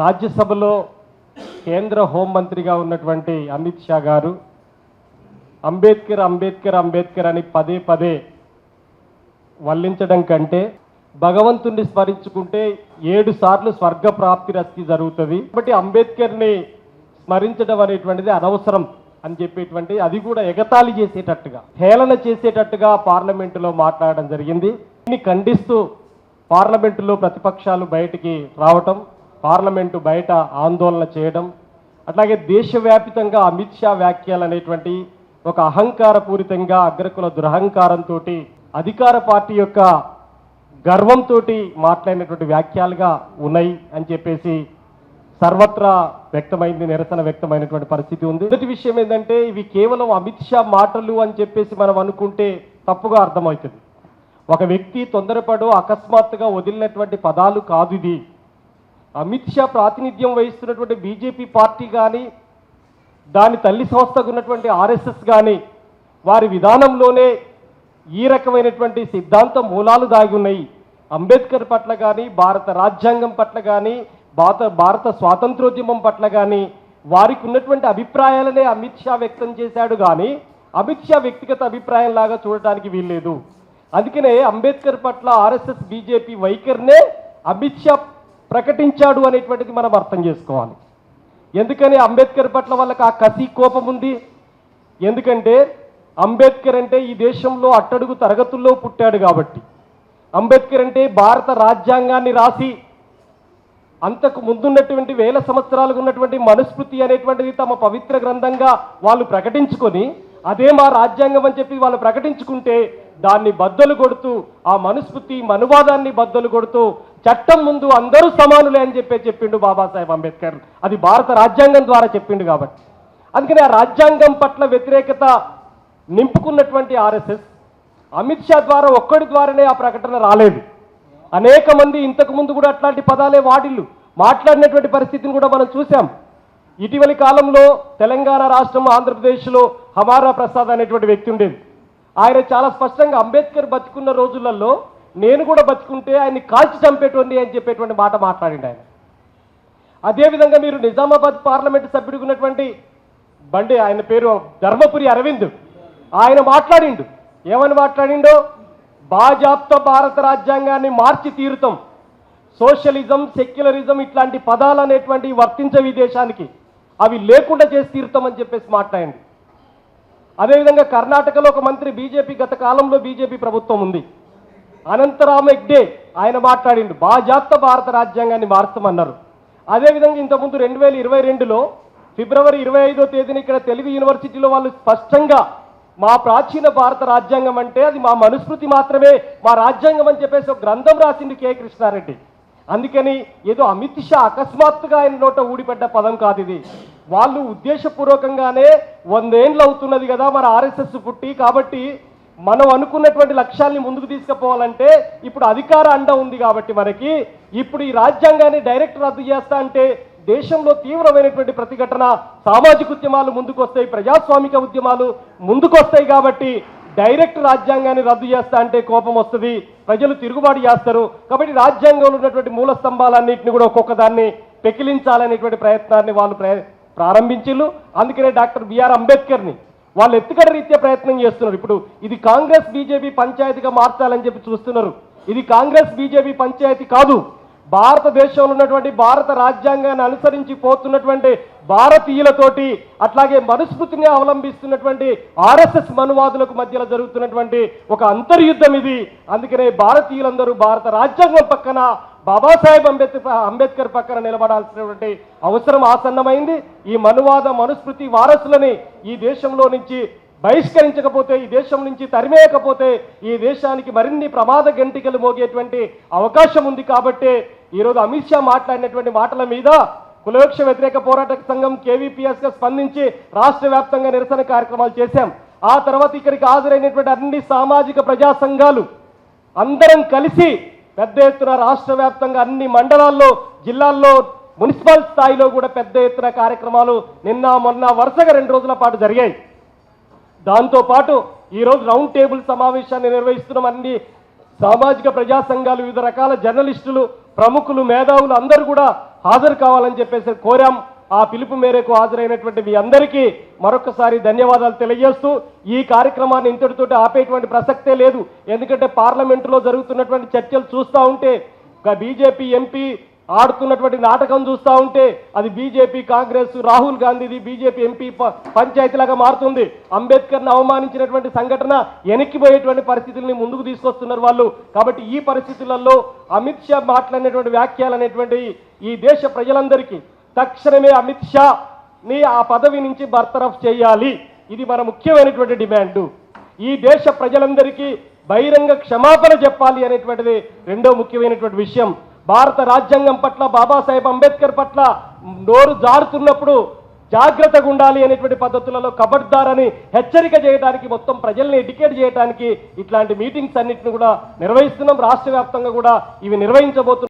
రాజ్యసభలో కేంద్ర హోంమంత్రిగా ఉన్నటువంటి అమిత్ షా గారు అంబేద్కర్ అంబేద్కర్ అంబేద్కర్ అని పదే పదే వల్లించడం కంటే భగవంతుణ్ణి స్మరించుకుంటే ఏడు సార్లు స్వర్గ ప్రాప్తి రస్తి జరుగుతుంది. కాబట్టి అంబేద్కర్ని స్మరించడం అనేటువంటిది అనవసరం అని చెప్పేటువంటి అది కూడా ఎగతాళి చేసేటట్టుగా హేళన చేసేటట్టుగా పార్లమెంటులో మాట్లాడడం జరిగింది. దీన్ని ఖండిస్తూ పార్లమెంటులో ప్రతిపక్షాలు బయటికి రావటం పార్లమెంటు బయట ఆందోళన చేయడం అట్లాగే దేశవ్యాపితంగా అమిత్ షా వ్యాఖ్యలు అనేటువంటి ఒక అహంకారపూరితంగా అగ్రకుల దురహంకారంతో అధికార పార్టీ యొక్క గర్వంతో మాట్లాడినటువంటి వ్యాఖ్యలుగా ఉన్నాయి అని చెప్పేసి సర్వత్రా వ్యక్తమైంది నిరసన వ్యక్తమైనటువంటి పరిస్థితి ఉంది. మొదటి విషయం ఏంటంటే ఇవి కేవలం అమిత్ షా మాటలు అని చెప్పేసి మనం అనుకుంటే తప్పుగా అర్థమవుతుంది. ఒక వ్యక్తి తొందరపడు అకస్మాత్తుగా వదిలినటువంటి పదాలు కాదు ఇది. అమిత్ షా ప్రాతినిధ్యం వహిస్తున్నటువంటి బీజేపీ పార్టీ కానీ దాని తల్లి సంస్థకు ఉన్నటువంటి ఆర్ఎస్ఎస్ కానీ వారి విధానంలోనే ఈ రకమైనటువంటి సిద్ధాంత మూలాలు దాగి ఉన్నాయి. అంబేద్కర్ పట్ల కానీ భారత రాజ్యాంగం పట్ల కానీ భారత భారత స్వాతంత్రోద్యమం పట్ల కానీ వారికి ఉన్నటువంటి అభిప్రాయాలనే అమిత్ షా వ్యక్తం చేశాడు కానీ అమిత్ షా వ్యక్తిగత అభిప్రాయం లాగా చూడటానికి వీల్లేదు. అందుకనే అంబేద్కర్ పట్ల ఆర్ఎస్ఎస్ బీజేపీ వైఖరినే అమిత్ షా ప్రకటించాడు అనేటువంటిది మనం అర్థం చేసుకోవాలి. ఎందుకని అంబేద్కర్ పట్ల వాళ్ళకి ఆ కసి కోపం ఉంది? ఎందుకంటే అంబేద్కర్ అంటే ఈ దేశంలో అట్టడుగు తరగతుల్లో పుట్టాడు కాబట్టి. అంబేద్కర్ అంటే భారత రాజ్యాంగాన్ని రాసి అంతకు ముందున్నటువంటి వేల సంవత్సరాలుగా ఉన్నటువంటి మనుస్మృతి అనేటువంటిది తమ పవిత్ర గ్రంథంగా వాళ్ళు ప్రకటించుకొని అదే మా రాజ్యాంగం అని చెప్పి వాళ్ళు ప్రకటించుకుంటే దాన్ని బద్దలు కొడుతూ ఆ మనుస్మృతి మనువాదాన్ని బద్దలు కొడుతూ చట్టం ముందు అందరూ సమానులే అని చెప్పి చెప్పిండు బాబాసాహెబ్ అంబేద్కర్. అది భారత రాజ్యాంగం ద్వారా చెప్పిండు కాబట్టి. అందుకని ఆ రాజ్యాంగం పట్ల వ్యతిరేకత నింపుకున్నటువంటి ఆర్ఎస్ఎస్ అమిత్ షా ద్వారా ఒక్కడి ద్వారానే ఆ ప్రకటన రాలేదు. అనేక మంది ఇంతకు ముందు కూడా అట్లాంటి పదాలే వాడిల్లు. మాట్లాడినటువంటి పరిస్థితిని కూడా మనం చూసాం ఇటీవలి కాలంలో తెలంగాణ రాష్ట్రం ఆంధ్రప్రదేశ్లో హమారా ప్రసాద్ అనేటువంటి వ్యక్తి ఉండేది. ఆయన చాలా స్పష్టంగా అంబేద్కర్ బతుకున్న రోజులలో నేను కూడా బతుకుంటే ఆయన్ని కాల్చి చంపేటువంటి అని చెప్పేటువంటి మాట మాట్లాడిండు ఆయన. అదేవిధంగా మీరు నిజామాబాద్ పార్లమెంటు సభ్యుడికి ఉన్నటువంటి బండి ఆయన పేరు ధర్మపురి అరవింద్ ఆయన మాట్లాడిండు. ఏమని మాట్లాడిండో? బాజాప్త భారత రాజ్యాంగాన్ని మార్చి తీరుతాం. సోషలిజం సెక్యులరిజం ఇట్లాంటి పదాలు అనేటువంటివి వర్తించవి దేశానికి. అవి లేకుండా చేసి తీరుతామని చెప్పేసి మాట్లాడండి. అదేవిధంగా కర్ణాటకలో ఒక మంత్రి బీజేపీ గత కాలంలో బీజేపీ ప్రభుత్వం ఉంది. అనంతరామ హెగ్డే ఆయన మాట్లాడిండు. బాజాప్త భారత రాజ్యాంగాన్ని మార్చమన్నారు. అదేవిధంగా ఇంతకుముందు రెండు వేల ఇరవై రెండులో ఫిబ్రవరి ఇరవై ఐదో తేదీన ఇక్కడ తెలుగు యూనివర్సిటీలో వాళ్ళు స్పష్టంగా మా ప్రాచీన భారత రాజ్యాంగం అంటే అది మా మనుస్మృతి మాత్రమే మా రాజ్యాంగం అని చెప్పేసి ఒక గ్రంథం రాసింది కె. కృష్ణారెడ్డి. అందుకని ఏదో అమిత్ షా అకస్మాత్తుగా ఆయన నోట ఊడిపడ్డ పదం కాదు ఇది. వాళ్ళు ఉద్దేశపూర్వకంగానే వందేండ్లు అవుతున్నది కదా మన ఆర్ఎస్ఎస్ పుట్టి. కాబట్టి మనం అనుకున్నటువంటి లక్ష్యాల్ని ముందుకు తీసుకుపోవాలంటే ఇప్పుడు అధికార అండ ఉంది కాబట్టి మనకి. ఇప్పుడు ఈ రాజ్యాంగాన్ని డైరెక్ట్ రద్దు చేస్తా అంటే దేశంలో తీవ్రమైనటువంటి ప్రతిఘటన సామాజిక ఉద్యమాలు ముందుకు వస్తాయి ప్రజాస్వామిక ఉద్యమాలు ముందుకు వస్తాయి కాబట్టి డైరెక్ట్ రాజ్యాంగాన్ని రద్దు చేస్తా అంటే కోపం వస్తుంది ప్రజలు తిరుగుబాటు చేస్తారు. కాబట్టి రాజ్యాంగంలో ఉన్నటువంటి మూల స్తంభాలన్నింటినీ కూడా ఒక్కొక్క దాన్ని పెకిలించాలనేటువంటి ప్రయత్నాన్ని వాళ్ళు ప్ర అందుకనే డాక్టర్ బిఆర్ అంబేద్కర్ని వాళ్ళు ఎత్తుగడ రీత్యా ప్రయత్నం చేస్తున్నారు. ఇప్పుడు ఇది కాంగ్రెస్ బీజేపీ పంచాయతీగా మార్చాలని చెప్పి చూస్తున్నారు. ఇది కాంగ్రెస్ బీజేపీ పంచాయతీ కాదు. భారతదేశంలో ఉన్నటువంటి భారత రాజ్యాంగాన్ని అనుసరించి పోతున్నటువంటి భారతీయులతోటి అట్లాగే మనుస్మృతిని అవలంబిస్తున్నటువంటి ఆర్ఎస్ఎస్ మనువాదులకు మధ్యలో జరుగుతున్నటువంటి ఒక అంతర్యుద్ధం ఇది. అందుకనే భారతీయులందరూ భారత రాజ్యాంగం పక్కన బాబాసాహెబ్ అంబేద్కర్ అంబేద్కర్ పక్కన నిలబడాల్సినటువంటి అవసరం ఆసన్నమైంది. ఈ మనువాద మనుస్మృతి వారసులని ఈ దేశంలో నుంచి బహిష్కరించకపోతే ఈ దేశం నుంచి తరిమేయకపోతే ఈ దేశానికి మరిన్ని ప్రమాద గంటికలు మోగేటువంటి అవకాశం ఉంది కాబట్టి ఈరోజు అమిత్ షా మాట్లాడినటువంటి మాటల మీద కులవృక్ష వ్యతిరేక పోరాట సంఘం కేవీపీఎస్గా స్పందించి రాష్ట్ర వ్యాప్తంగా నిరసన కార్యక్రమాలు చేశాం. ఆ తర్వాత ఇక్కడికి హాజరైనటువంటి అన్ని సామాజిక ప్రజా సంఘాలు అందరం కలిసి పెద్ద ఎత్తున రాష్ట్ర వ్యాప్తంగా అన్ని మండలాల్లో జిల్లాల్లో మున్సిపల్ స్థాయిలో కూడా పెద్ద ఎత్తున కార్యక్రమాలు నిన్న మొన్న వరుసగా రెండు రోజుల పాటు జరిగాయి. దాంతో పాటు ఈరోజు రౌండ్ టేబుల్ సమావేశాన్ని నిర్వహిస్తున్నాం అన్ని సామాజిక ప్రజా సంఘాలు వివిధ రకాల జర్నలిస్టులు ప్రముఖులు మేధావులు అందరూ కూడా హాజరు కావాలని చెప్పేసి కోరాం. ఆ పిలుపు మేరకు హాజరైనటువంటి మీ అందరికీ మరొకసారి ధన్యవాదాలు తెలియజేస్తూ ఈ కార్యక్రమాన్ని ఇంతటితోటి ఆపేటువంటి ప్రసక్తే లేదు. ఎందుకంటే పార్లమెంటులో జరుగుతున్నటువంటి చర్చలు చూస్తూ ఉంటే బీజేపీ ఎంపీ ఆడుతున్నటువంటి నాటకం చూస్తూ ఉంటే అది బీజేపీ కాంగ్రెస్ రాహుల్ గాంధీది బీజేపీ ఎంపీ ప- పంచాయతీలాగా మారుతుంది. అంబేద్కర్ని అవమానించినటువంటి సంఘటన వెనక్కిపోయేటువంటి పరిస్థితుల్ని ముందుకు తీసుకొస్తున్నారు వాళ్ళు. కాబట్టి ఈ పరిస్థితులలో అమిత్ షా మాట్లాడినటువంటి వ్యాఖ్యలు అనేటువంటి ఈ దేశ ప్రజలందరికీ తక్షణమే అమిత్ షా ని ఆ పదవి నుంచి బర్తరఫ్ చేయాలి. ఇది మన ముఖ్యమైనటువంటి డిమాండ్. ఈ దేశ ప్రజలందరికీ బహిరంగ క్షమాపణ చెప్పాలి అనేటువంటిది రెండో ముఖ్యమైనటువంటి విషయం. భారత రాజ్యాంగం పట్ల బాబాసాహెబ్ అంబేద్కర్ పట్ల నోరు జారుతున్నప్పుడు జాగ్రత్తగా ఉండాలి అనేటువంటి పద్ధతులలో కబడ్దారని హెచ్చరిక చేయడానికి మొత్తం ప్రజల్ని ఎడ్యుకేట్ చేయడానికి ఇట్లాంటి మీటింగ్స్ అన్నింటిని కూడా నిర్వహిస్తున్నాం. రాష్ట్ర వ్యాప్తంగా కూడా ఇవి నిర్వహించబోతున్నాం